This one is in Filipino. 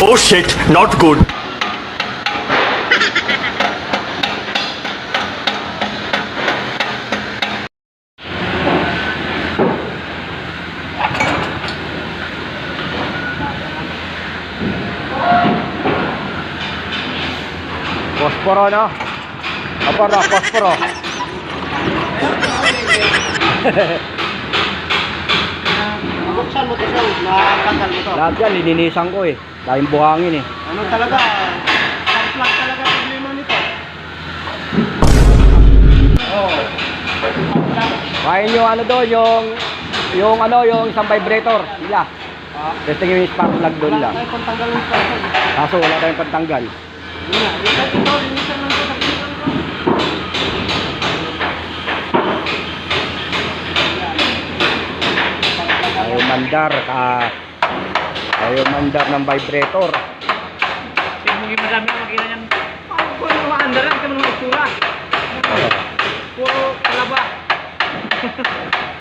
Oh shit, not good. Posporo, no? Apa na, posporo. matanggal mo to. Lahat yan, lininisan ko eh. Dahil buhangin eh. Ano talaga, spark plug talaga problema nito. Oh. Kain yung ano doon, yung yung ano, yung isang vibrator. Nila. Ah, Testing yung spark plug doon wala lang. tayong pantanggal ng spark plug. Kaso wala tayong pantanggal. Yun yung mandar ah, uh, ayo mandar ng vibrator. Hindi madami ang makina niyan kung ano ah, maandar lang hindi mo naman itsura puro kalaba.